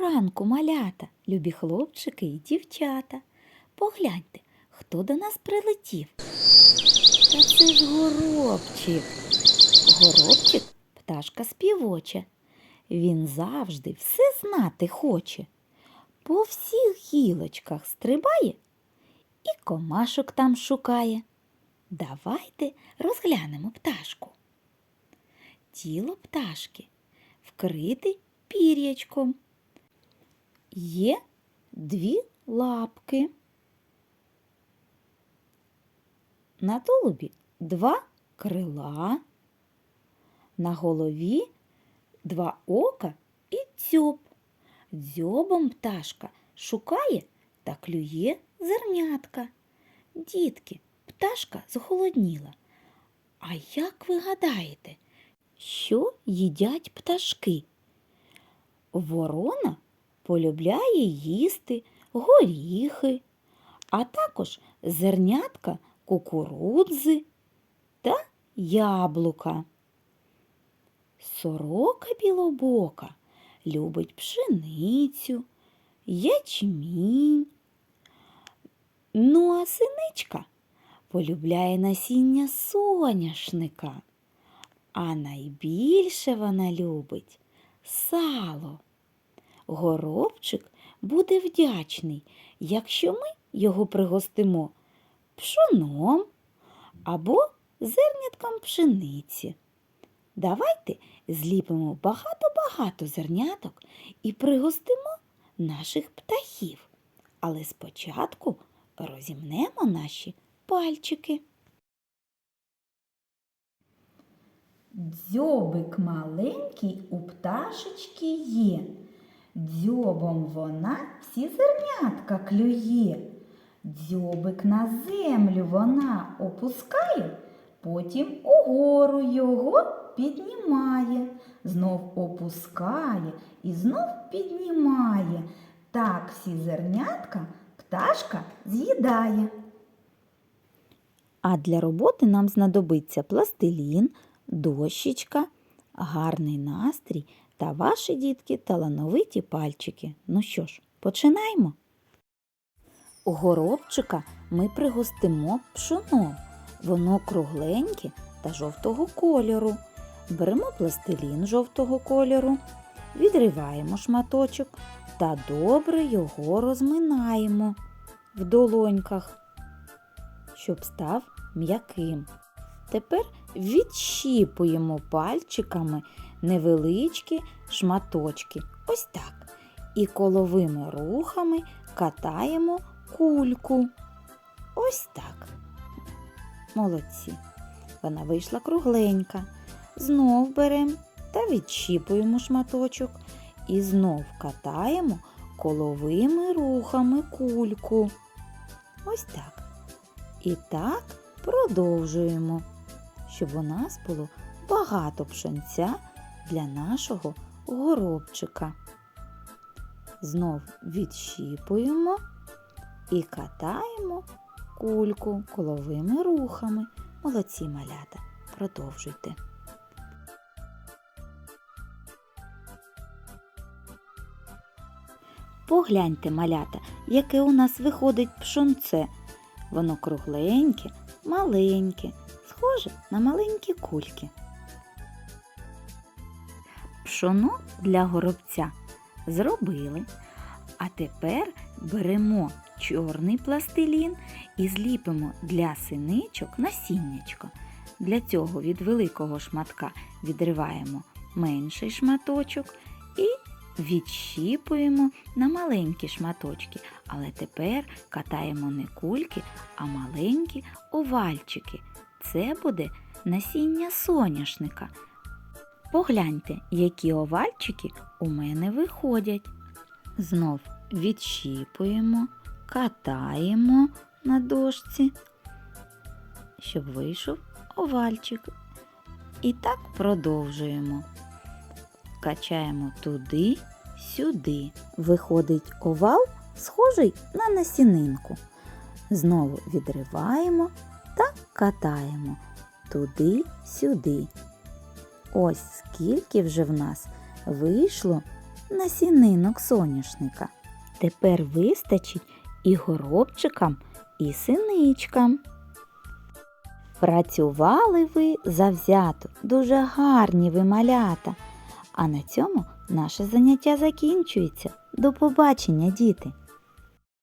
ранку, малята, любі хлопчики і дівчата. Погляньте, хто до нас прилетів. Та це ж горобчик. Горобчик пташка співоча. Він завжди все знати хоче. По всіх гілочках стрибає і комашок там шукає. Давайте розглянемо пташку. Тіло пташки вкрите пір'ячком. Є дві лапки. На тулубі два крила, на голові два ока і дзьоб. Дзьобом пташка шукає та клює зернятка. Дітки, пташка зголодніла. А як ви гадаєте, що їдять пташки? Ворона полюбляє їсти горіхи, а також зернятка кукурудзи та яблука. Сорока білобока любить пшеницю, ячмінь. Ну а синичка полюбляє насіння соняшника, а найбільше вона любить сало. Горобчик буде вдячний, якщо ми його пригостимо пшоном або зернятком пшениці. Давайте зліпимо багато-багато зерняток і пригостимо наших птахів. Але спочатку розімнемо наші пальчики. Дзьобик маленький у пташечки є. Дзьобом вона всі зернятка клює. Дзьобик на землю вона опускає, потім угору його піднімає, знов опускає і знов піднімає. Так всі зернятка пташка з'їдає. А для роботи нам знадобиться пластилін, дощечка, гарний настрій та ваші дітки талановиті пальчики. Ну що ж, починаємо. У Горобчика ми пригостимо пшоном. Воно кругленьке та жовтого кольору. Беремо пластилін жовтого кольору, відриваємо шматочок та добре його розминаємо в долоньках, щоб став м'яким. Тепер відщіпуємо пальчиками невеличкі шматочки. Ось так. І коловими рухами катаємо кульку. Ось так. Молодці. Вона вийшла кругленька. Знов беремо та відщіпуємо шматочок і знов катаємо коловими рухами кульку. Ось так. І так продовжуємо, щоб у нас було багато пшенця для нашого горобчика. Знов відщіпуємо і катаємо кульку коловими рухами. Молодці малята. Продовжуйте. Погляньте, малята, яке у нас виходить пшонце. Воно кругленьке, маленьке, схоже на маленькі кульки. Пшоно для горобця зробили. А тепер беремо чорний пластилін і зліпимо для синичок насіннячко. Для цього від великого шматка відриваємо менший шматочок і відщіпуємо на маленькі шматочки. Але тепер катаємо не кульки, а маленькі овальчики. Це буде насіння соняшника. Погляньте, які овальчики у мене виходять. Знов відщіпуємо, катаємо на дошці, щоб вийшов овальчик. І так продовжуємо. Качаємо туди, сюди. Виходить овал, схожий на насінинку. Знову відриваємо та катаємо туди, сюди. Ось скільки вже в нас вийшло насінинок соняшника. Тепер вистачить і горобчикам, і синичкам. Працювали ви завзято, дуже гарні ви малята. А на цьому наше заняття закінчується. До побачення, діти!